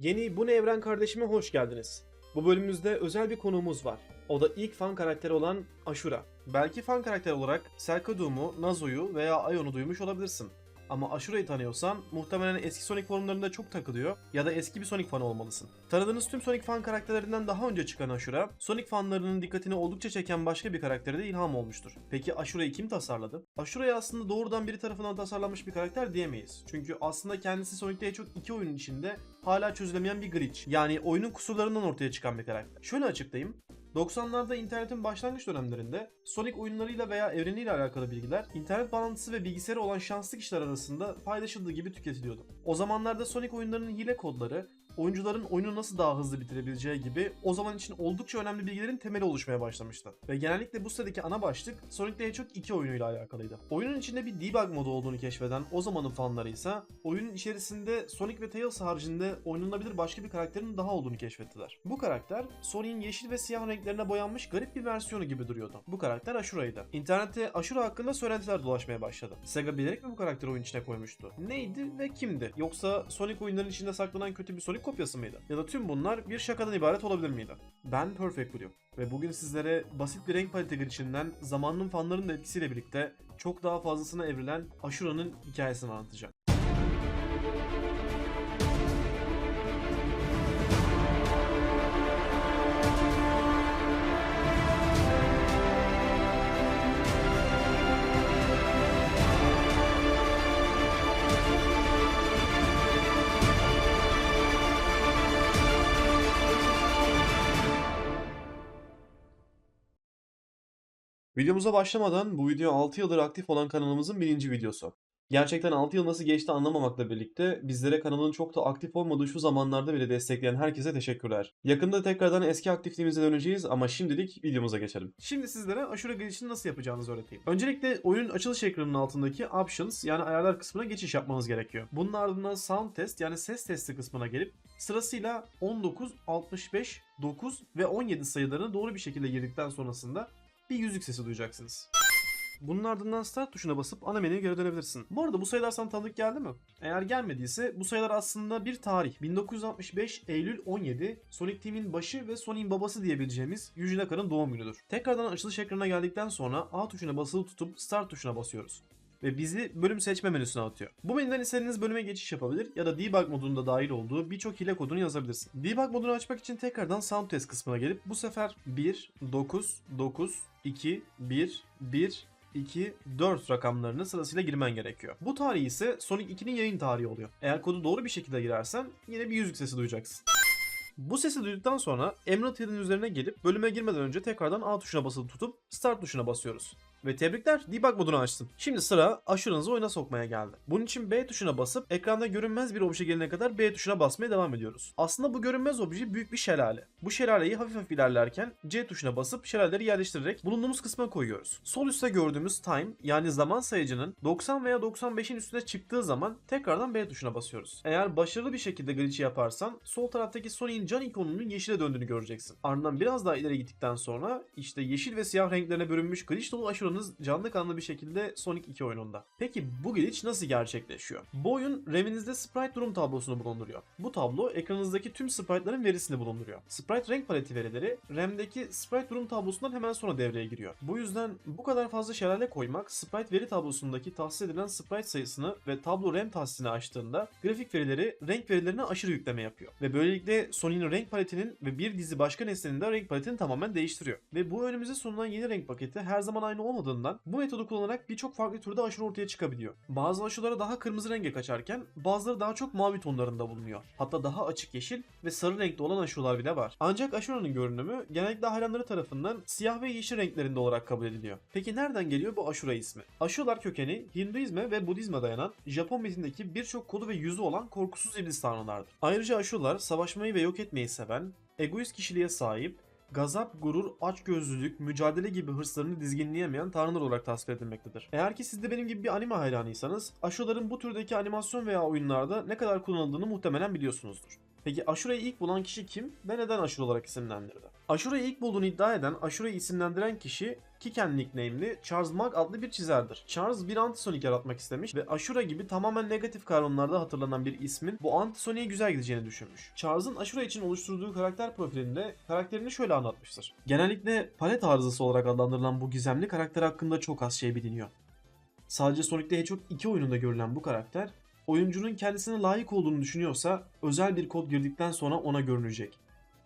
Yeni Bu Ne Evren kardeşime hoş geldiniz. Bu bölümümüzde özel bir konuğumuz var. O da ilk fan karakteri olan Ashura. Belki fan karakter olarak Selkadoom'u, Nazo'yu veya Ion'u duymuş olabilirsin. Ama Ashura'yı tanıyorsan muhtemelen eski Sonic forumlarında çok takılıyor ya da eski bir Sonic fanı olmalısın. Tanıdığınız tüm Sonic fan karakterlerinden daha önce çıkan Ashura, Sonic fanlarının dikkatini oldukça çeken başka bir karaktere de ilham olmuştur. Peki Ashura'yı kim tasarladı? Ashura'yı aslında doğrudan biri tarafından tasarlanmış bir karakter diyemeyiz. Çünkü aslında kendisi Sonic the Hedgehog 2 oyunun içinde hala çözülemeyen bir glitch. Yani oyunun kusurlarından ortaya çıkan bir karakter. Şöyle açıklayayım. 90'larda internetin başlangıç dönemlerinde Sonic oyunlarıyla veya evreniyle alakalı bilgiler internet bağlantısı ve bilgisayarı olan şanslı kişiler arasında paylaşıldığı gibi tüketiliyordu. O zamanlarda Sonic oyunlarının hile kodları, oyuncuların oyunu nasıl daha hızlı bitirebileceği gibi o zaman için oldukça önemli bilgilerin temeli oluşmaya başlamıştı. Ve genellikle bu sitedeki ana başlık Sonic the Hedgehog 2 oyunuyla alakalıydı. Oyunun içinde bir debug modu olduğunu keşfeden o zamanın fanları ise oyunun içerisinde Sonic ve Tails haricinde oynanabilir başka bir karakterin daha olduğunu keşfettiler. Bu karakter Sonic'in yeşil ve siyah renklerine boyanmış garip bir versiyonu gibi duruyordu. Bu karakter Ashura'ydı. İnternette Ashura hakkında söylentiler dolaşmaya başladı. Sega bilerek mi bu karakteri oyun içine koymuştu? Neydi ve kimdi? Yoksa Sonic oyunlarının içinde saklanan kötü bir Sonic kopyası mıydı? Ya da tüm bunlar bir şakadan ibaret olabilir miydi? Ben Perfect Blue ve bugün sizlere basit bir renk paleti girişinden zamanın fanlarının da etkisiyle birlikte çok daha fazlasına evrilen Ashura'nın hikayesini anlatacağım. Videomuza başlamadan bu video 6 yıldır aktif olan kanalımızın birinci videosu. Gerçekten 6 yıl nasıl geçti anlamamakla birlikte bizlere kanalın çok da aktif olmadığı şu zamanlarda bile destekleyen herkese teşekkürler. Yakında tekrardan eski aktifliğimize döneceğiz ama şimdilik videomuza geçelim. Şimdi sizlere aşure girişini nasıl yapacağınızı öğreteyim. Öncelikle oyunun açılış ekranının altındaki Options yani ayarlar kısmına geçiş yapmanız gerekiyor. Bunun ardından Sound Test yani ses testi kısmına gelip sırasıyla 19, 65, 9 ve 17 sayılarını doğru bir şekilde girdikten sonrasında bir yüzük sesi duyacaksınız. Bunun ardından Start tuşuna basıp ana menüye geri dönebilirsin. Bu arada bu sayılar sana tanıdık geldi mi? Eğer gelmediyse bu sayılar aslında bir tarih. 1965 Eylül 17 Sonic Team'in başı ve Sonic'in babası diyebileceğimiz Yuji Naka'nın doğum günüdür. Tekrardan açılış ekranına geldikten sonra A tuşuna basılı tutup Start tuşuna basıyoruz ve bizi bölüm seçme menüsüne atıyor. Bu menüden istediğiniz bölüme geçiş yapabilir ya da debug modunda dahil olduğu birçok hile kodunu yazabilirsin. Debug modunu açmak için tekrardan sound test kısmına gelip bu sefer 1, 9, 9, 2, 1, 1, 2, 4 rakamlarını sırasıyla girmen gerekiyor. Bu tarih ise Sonic 2'nin yayın tarihi oluyor. Eğer kodu doğru bir şekilde girersen yine bir yüzük sesi duyacaksın. Bu sesi duyduktan sonra Emerald Hill'in üzerine gelip bölüme girmeden önce tekrardan A tuşuna basılı tutup Start tuşuna basıyoruz. Ve tebrikler debug modunu açtım. Şimdi sıra aşuranızı oyuna sokmaya geldi. Bunun için B tuşuna basıp ekranda görünmez bir obje gelene kadar B tuşuna basmaya devam ediyoruz. Aslında bu görünmez obje büyük bir şelale. Bu şelaleyi hafif hafif ilerlerken C tuşuna basıp şelaleleri yerleştirerek bulunduğumuz kısma koyuyoruz. Sol üstte gördüğümüz time yani zaman sayıcının 90 veya 95'in üstüne çıktığı zaman tekrardan B tuşuna basıyoruz. Eğer başarılı bir şekilde glitch yaparsan sol taraftaki Sonic'in can ikonunun yeşile döndüğünü göreceksin. Ardından biraz daha ileri gittikten sonra işte yeşil ve siyah renklerine bürünmüş glitch dolu aşuranız canlı kanlı bir şekilde Sonic 2 oyununda. Peki bu glitch nasıl gerçekleşiyor? Bu oyun RAM'inizde sprite durum tablosunu bulunduruyor. Bu tablo ekranınızdaki tüm sprite'ların verisini bulunduruyor. Sprite renk paleti verileri RAM'deki sprite durum tablosundan hemen sonra devreye giriyor. Bu yüzden bu kadar fazla şelale koymak sprite veri tablosundaki tahsis edilen sprite sayısını ve tablo RAM tahsisini açtığında grafik verileri renk verilerine aşırı yükleme yapıyor. Ve böylelikle Sonic'in renk paletinin ve bir dizi başka nesnenin de renk paletini tamamen değiştiriyor. Ve bu önümüze sunulan yeni renk paketi her zaman aynı olmadığından bu metodu kullanarak birçok farklı türde aşure ortaya çıkabiliyor. Bazı aşulara daha kırmızı renge kaçarken bazıları daha çok mavi tonlarında bulunuyor. Hatta daha açık yeşil ve sarı renkte olan aşureler bile var. Ancak aşuranın görünümü genellikle hayranları tarafından siyah ve yeşil renklerinde olarak kabul ediliyor. Peki nereden geliyor bu aşura ismi? Aşureler kökeni Hinduizme ve Budizme dayanan Japon metindeki birçok kolu ve yüzü olan korkusuz iblis tanrılardır. Ayrıca aşureler savaşmayı ve yok etmeyi seven, egoist kişiliğe sahip, gazap, gurur, açgözlülük, mücadele gibi hırslarını dizginleyemeyen tanrılar olarak tasvir edilmektedir. Eğer ki siz de benim gibi bir anime hayranıysanız, Asho'ların bu türdeki animasyon veya oyunlarda ne kadar kullanıldığını muhtemelen biliyorsunuzdur. Peki Ashura'yı ilk bulan kişi kim ve neden Ashura olarak isimlendirdi? Ashura'yı ilk bulduğunu iddia eden, Ashura'yı isimlendiren kişi Kiken nickname'li Charles Mag adlı bir çizerdir. Charles bir antisonik yaratmak istemiş ve Ashura gibi tamamen negatif kavramlarda hatırlanan bir ismin bu antisoniye güzel gideceğini düşünmüş. Charles'ın Ashura için oluşturduğu karakter profilinde karakterini şöyle anlatmıştır. Genellikle palet arızası olarak adlandırılan bu gizemli karakter hakkında çok az şey biliniyor. Sadece Sonic the Hedgehog 2 oyununda görülen bu karakter, oyuncunun kendisine layık olduğunu düşünüyorsa özel bir kod girdikten sonra ona görünecek.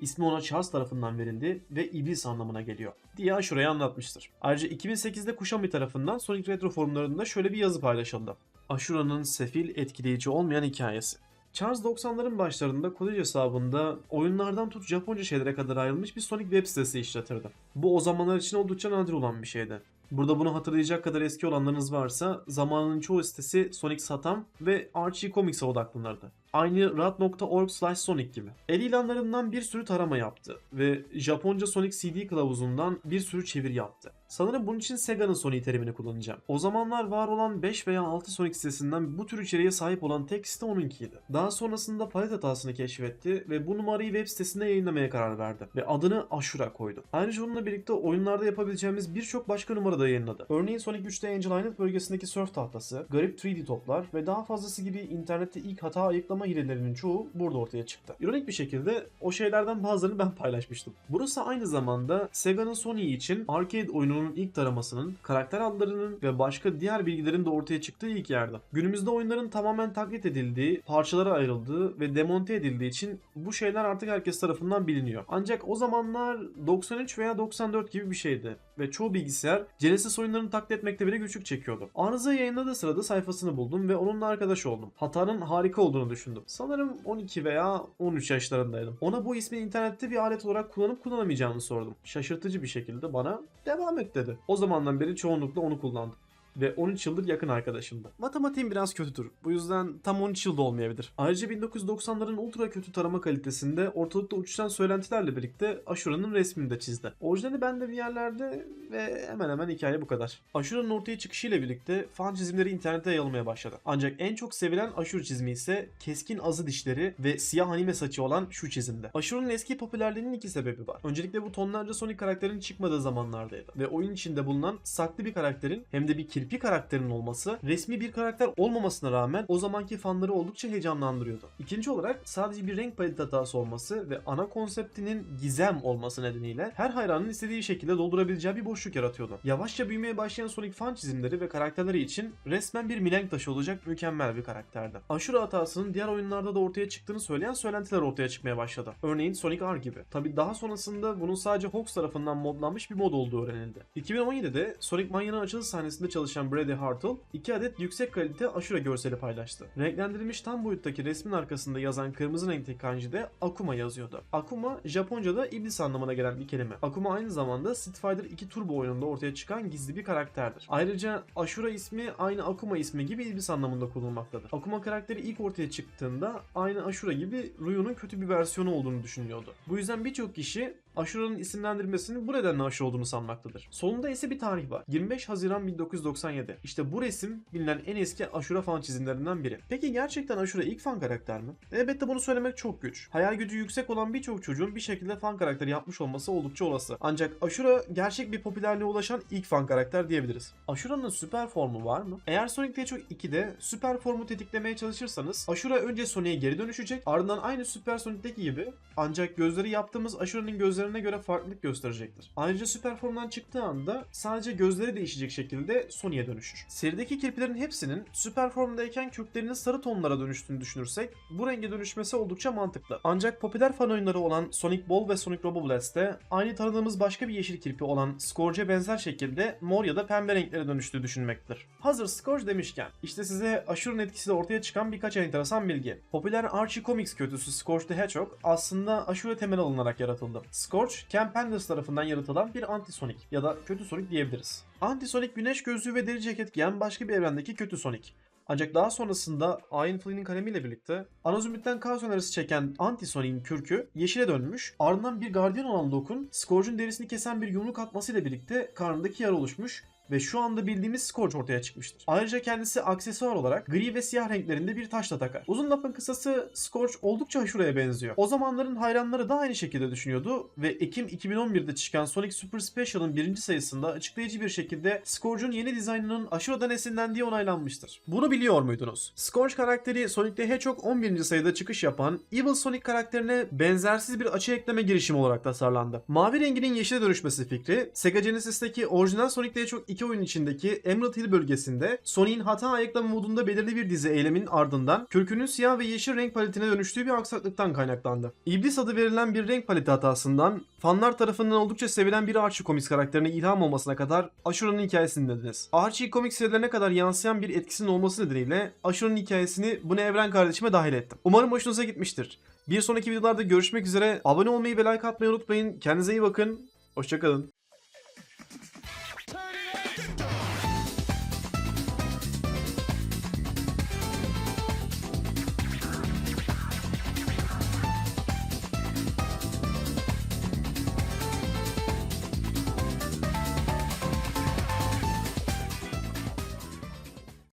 İsmi ona Charles tarafından verildi ve iblis anlamına geliyor diye Ashura'ya anlatmıştır. Ayrıca 2008'de Kusami tarafından Sonic Retro forumlarında şöyle bir yazı paylaşıldı. Ashura'nın sefil, etkileyici olmayan hikayesi. Charles 90'ların başlarında kolej hesabında oyunlardan tut Japonca şeylere kadar ayrılmış bir Sonic web sitesi işletirdi. Bu o zamanlar için oldukça nadir olan bir şeydi. Burada bunu hatırlayacak kadar eski olanlarınız varsa zamanının çoğu sitesi Sonic Satam ve Archie Comics'e odaklanırdı. Aynı rad.org slash Sonic gibi. El ilanlarından bir sürü tarama yaptı ve Japonca Sonic CD kılavuzundan bir sürü çevir yaptı. Sanırım bunun için Sega'nın Sonic terimini kullanacağım. O zamanlar var olan 5 veya 6 Sonic sitesinden bu tür içeriğe sahip olan tek site onunkiydi. Daha sonrasında palet hatasını keşfetti ve bu numarayı web sitesinde yayınlamaya karar verdi ve adını Ashura koydu. Ayrıca onunla birlikte oyunlarda yapabileceğimiz birçok başka numara da yayınladı. Örneğin Sonic 3'te Angel Island bölgesindeki surf tahtası, garip 3D toplar ve daha fazlası gibi internette ilk hata ayıklama hilelerinin çoğu burada ortaya çıktı. İronik bir şekilde o şeylerden bazılarını ben paylaşmıştım. Burası aynı zamanda Sega'nın Sony için arcade oyununun ilk taramasının, karakter adlarının ve başka diğer bilgilerin de ortaya çıktığı ilk yerde. Günümüzde oyunların tamamen taklit edildiği, parçalara ayrıldığı ve demonte edildiği için bu şeyler artık herkes tarafından biliniyor. Ancak o zamanlar 93 veya 94 gibi bir şeydi ve çoğu bilgisayar Genesis oyunlarını taklit etmekte bile güçlük çekiyordu. Arıza yayınladığı sırada sayfasını buldum ve onunla arkadaş oldum. Hatanın harika olduğunu düşündüm. Sanırım 12 veya 13 yaşlarındaydım. Ona bu ismi internette bir alet olarak kullanıp kullanamayacağını sordum. Şaşırtıcı bir şekilde bana devam et dedi. O zamandan beri çoğunlukla onu kullandım ve 13 yıldır yakın arkadaşımdı. Matematiğim biraz kötüdür. Bu yüzden tam 13 yılda olmayabilir. Ayrıca 1990'ların ultra kötü tarama kalitesinde ortalıkta uçuşan söylentilerle birlikte Ashura'nın resmini de çizdi. Orijinali bende bir yerlerde ve hemen hemen hikaye bu kadar. Ashura'nın ortaya çıkışıyla birlikte fan çizimleri internette yayılmaya başladı. Ancak en çok sevilen Ashura çizimi ise keskin azı dişleri ve siyah anime saçı olan şu çizimde. Ashura'nın eski popülerliğinin iki sebebi var. Öncelikle bu tonlarca Sonic karakterinin çıkmadığı zamanlardaydı ve oyun içinde bulunan saklı bir karakterin hem de bir kirpi karakterinin olması resmi bir karakter olmamasına rağmen o zamanki fanları oldukça heyecanlandırıyordu. İkinci olarak sadece bir renk paleti hatası olması ve ana konseptinin gizem olması nedeniyle her hayranın istediği şekilde doldurabileceği bir boşluk yaratıyordu. Yavaşça büyümeye başlayan Sonic fan çizimleri ve karakterleri için resmen bir milenk taşı olacak mükemmel bir karakterdi. Ashura hatasının diğer oyunlarda da ortaya çıktığını söyleyen söylentiler ortaya çıkmaya başladı. Örneğin Sonic R gibi. Tabi daha sonrasında bunun sadece Hawks tarafından modlanmış bir mod olduğu öğrenildi. 2017'de Sonic Mania'nın açılış sahnesinde çalışan Brady Hartle 2 adet yüksek kalite Ashura görseli paylaştı. Renklendirilmiş tam boyuttaki resmin arkasında yazan kırmızı renkteki kanjide Akuma yazıyordu. Akuma Japonca'da iblis anlamına gelen bir kelime. Akuma aynı zamanda Street Fighter 2 Turbo oyununda ortaya çıkan gizli bir karakterdir. Ayrıca Ashura ismi aynı Akuma ismi gibi iblis anlamında kullanılmaktadır. Akuma karakteri ilk ortaya çıktığında aynı Ashura gibi Ryu'nun kötü bir versiyonu olduğunu düşünüyordu. Bu yüzden birçok kişi Ashura'nın isimlendirmesinin bu nedenle Ashura olduğunu sanmaktadır. Solunda ise bir tarih var. 25 Haziran 1997. İşte bu resim bilinen en eski Ashura fan çizimlerinden biri. Peki gerçekten Ashura ilk fan karakter mi? Elbette bunu söylemek çok güç. Hayal gücü yüksek olan birçok çocuğun bir şekilde fan karakteri yapmış olması oldukça olası. Ancak Ashura gerçek bir popülerliğe ulaşan ilk fan karakter diyebiliriz. Ashura'nın süper formu var mı? Eğer Sonic Hedgehog 2'de süper formu tetiklemeye çalışırsanız Ashura önce Sonic'e geri dönüşecek ardından aynı Süper Sonic'teki gibi ancak gözleri yaptığımız Ashura'nın gözlerine göre farklılık gösterecektir. Ayrıca süper formdan çıktığı anda sadece gözleri değişecek şekilde Sonic'e dönüşür. Serideki kirpilerin hepsinin süper formdayken köklerinin sarı tonlara dönüştüğünü düşünürsek bu renge dönüşmesi oldukça mantıklı. Ancak popüler fan oyunları olan Sonic Ball ve Sonic Robo Blast'te aynı tanıdığımız başka bir yeşil kirpi olan Scourge'e benzer şekilde mor ya da pembe renklere dönüştüğü düşünmektedir. Hazır Scourge demişken işte size Ashura'nın etkisiyle ortaya çıkan birkaç enteresan bilgi. Popüler Archie Comics kötüsü Scourge the Hedgehog aslında Ashura temel alınarak yaratıldı. Scourge, Ken Penders tarafından yaratılan bir anti-Sonic ya da kötü Sonic diyebiliriz. Anti-Sonic güneş gözlüğü ve deri ceket giyen başka bir evrendeki kötü Sonic. Ancak daha sonrasında Ian Flynn'in kalemiyle birlikte Anazümit'ten kaos önerisi çeken Anti-Sonic'in kürkü yeşile dönmüş. Ardından bir gardiyan olan Locke'un Scourge'un derisini kesen bir yumruk atmasıyla birlikte karnındaki yara oluşmuş ve şu anda bildiğimiz Scourge ortaya çıkmıştır. Ayrıca kendisi aksesuar olarak gri ve siyah renklerinde bir taşla takar. Uzun lafın kısası Scourge oldukça Ashura'ya benziyor. O zamanların hayranları da aynı şekilde düşünüyordu ve Ekim 2011'de çıkan Sonic Super Special'ın birinci sayısında açıklayıcı bir şekilde Scourge'un yeni dizaynının Ashura'dan esinlendiği onaylanmıştır. Bunu biliyor muydunuz? Scourge karakteri Sonic the Hedgehog 11. sayıda çıkış yapan Evil Sonic karakterine benzersiz bir açı ekleme girişimi olarak tasarlandı. Mavi renginin yeşile dönüşmesi fikri Sega Genesis'teki orijinal Sonic the Hedgehog 2 oyun içindeki Emerald Hill bölgesinde Sonic'in hata ayıklama modunda belirli bir dizi eylemin ardından kürkünün siyah ve yeşil renk paletine dönüştüğü bir aksaklıktan kaynaklandı. İblis adı verilen bir renk paleti hatasından fanlar tarafından oldukça sevilen bir Archie Comics karakterine ilham olmasına kadar Ashura'nın hikayesini dinlediniz. Archie Comics serilerine kadar yansıyan bir etkisinin olması nedeniyle Ashura'nın hikayesini bu ne evren kardeşime dahil ettim. Umarım hoşunuza gitmiştir. Bir sonraki videolarda görüşmek üzere. Abone olmayı ve like atmayı unutmayın. Kendinize iyi bakın. Hoşçakalın.